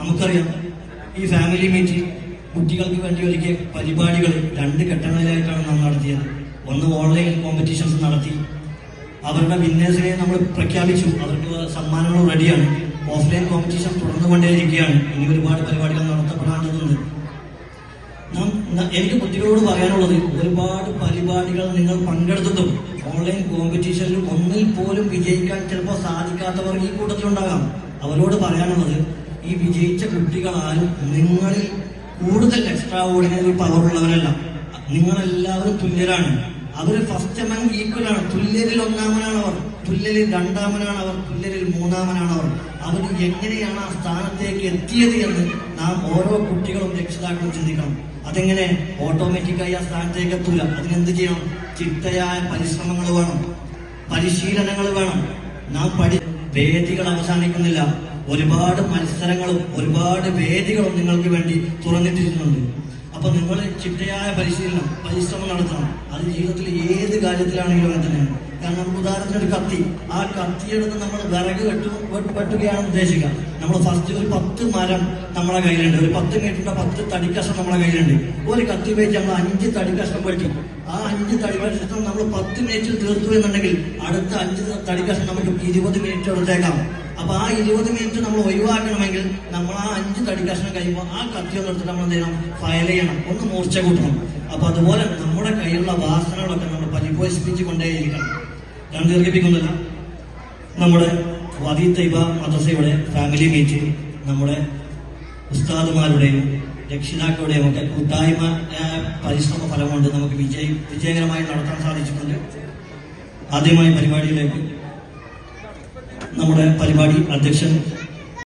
നമുക്കറിയാം ഈ ഫാമിലി മീറ്റിൽ കുട്ടികൾക്ക് വേണ്ടി ഒരുക്കിയ പരിപാടികൾ രണ്ട് ഘട്ടങ്ങളിലായിട്ടാണ് നാം നടത്തിയത്. ഒന്ന് ഓൺലൈൻ കോമ്പറ്റീഷൻസ് നടത്തി. അവരുടെ വിന്നേഴ്സിനെ നമ്മൾ പ്രഖ്യാപിച്ചു. അവർക്ക് സമ്മാനങ്ങൾ റെഡിയാണ് ഓഫ്ലൈൻ കോമ്പറ്റീഷൻ തുടർന്നുകൊണ്ടേയിരിക്കുകയാണ്. ഇനി ഒരുപാട് പരിപാടികൾ നടത്തപ്പെടേണ്ടതുണ്ട് എനിക്ക് കുട്ടികളോട് പറയാനുള്ളത് ഒരുപാട് പരിപാടികൾ നിങ്ങൾ പങ്കെടുത്തിട്ടും ഓൺലൈൻ കോമ്പറ്റീഷനിൽ ഒന്നിൽ പോലും വിജയിക്കാൻ ചിലപ്പോൾ സാധിക്കാത്തവർ ഈ കൂട്ടത്തിലുണ്ടാകാം. അവരോട് പറയാനുള്ളത് ഈ വിജയിച്ച കുട്ടികളാരും നിങ്ങളിൽ കൂടുതൽ എക്സ്ട്രാ ഓർഡിനറി പവർ ഉള്ളവരല്ല നിങ്ങളെല്ലാവരും തുല്യരാണ്. അവർ ഫസ്റ്റ് അമൻ ഈക്വൽ ആണ്. തുല്യരിൽ ഒന്നാമനാണ് അവർ തുല്യരിൽ രണ്ടാമനാണ് അവർ തുല്യരിൽ മൂന്നാമനാണ് അവർ അവർ എങ്ങനെയാണ് ആ സ്ഥാനത്തേക്ക് എത്തിയത് എന്ന് നാം ഓരോ കുട്ടികളും രക്ഷിതാക്കളും ചിന്തിക്കണം. അതെങ്ങനെ? ഓട്ടോമാറ്റിക്കായി ആ സ്ഥാനത്തേക്ക് എത്തൂല. അതിനെന്ത് ചെയ്യണം? ചിട്ടയായ പരിശ്രമങ്ങൾ വേണം. പരിശീലനങ്ങൾ വേണം. നാം പഠി വേദികൾ അവസാനിക്കുന്നില്ല. ഒരുപാട് മത്സരങ്ങളും ഒരുപാട് വേദികളും നിങ്ങൾക്ക് വേണ്ടി തുറന്നിട്ടിരുന്നുണ്ട് അപ്പൊ നിങ്ങൾ ചിട്ടയായ പരിശീലനം പരിശ്രമം നടത്തണം. അത് ജീവിതത്തിൽ ഏത് കാര്യത്തിലാണെങ്കിലും അങ്ങനെ തന്നെയാണ്. കാരണം ഉദാഹരണത്തിന് ഒരു കത്തി. ആ കത്തിയെടുത്ത് നമ്മൾ വിറക് വെട്ടു വെട്ട് വെട്ടുകയാണ് ഉദ്ദേശിക്കുക. നമ്മൾ ഫസ്റ്റ് ഒരു പത്ത് മരം നമ്മളെ കയ്യിലുണ്ട്. ഒരു പത്ത് മീറ്ററിന്റെ പത്ത് തടിക്കഷ്ണം നമ്മളെ കയ്യിലുണ്ട്. ഒരു കത്തി ഉപയോഗിച്ച് നമ്മൾ അഞ്ച് തടിക്കഷ്ണം പഠിക്കും ആ അഞ്ച് തടിക്കഷ്ണം നമ്മൾ പത്ത് മിനിറ്റിൽ തീർത്തു എന്നുണ്ടെങ്കിൽ അടുത്ത അഞ്ച് തടിക്കഷ്ണം നമുക്ക് ഇരുപത് മിനിറ്റ് എടുത്തേക്കാം. അപ്പൊ ആ ഇരുപത് മിനിറ്റ് നമ്മൾ ഒഴിവാക്കണമെങ്കിൽ നമ്മൾ ആ അഞ്ച് തടി കഴിയുമ്പോൾ ആ കത്തി ഒന്ന് എടുത്തിട്ട് നമ്മൾ എന്ത് ചെയ്യണം? ഫയൽ ചെയ്യണം. ഒന്ന് മൂർച്ച കൂട്ടണം. അപ്പൊ അതുപോലെ നമ്മുടെ കയ്യിലുള്ള വാസനകളൊക്കെ നമ്മൾ പരിപോഷിപ്പിച്ച് കൊണ്ടേയിരിക്കണം ഞാൻ ദീർഘിപ്പിക്കുന്നില്ല. നമ്മുടെ വദി തൈബ മദ്രസയുടെ ഫാമിലി മീറ്റിംഗ് നമ്മുടെ ഉസ്താദുമാരുടെയും രക്ഷിതാക്കളുടെയും ഒക്കെ കൂട്ടായ്മ പരിശ്രമ ഫലം കൊണ്ട് നമുക്ക് വിജയ വിജയകരമായി നടത്താൻ സാധിച്ചിട്ടുണ്ട്. ആദ്യമായി പരിപാടിയിലേക്ക് നമ്മുടെ പരിപാടി അധ്യക്ഷൻ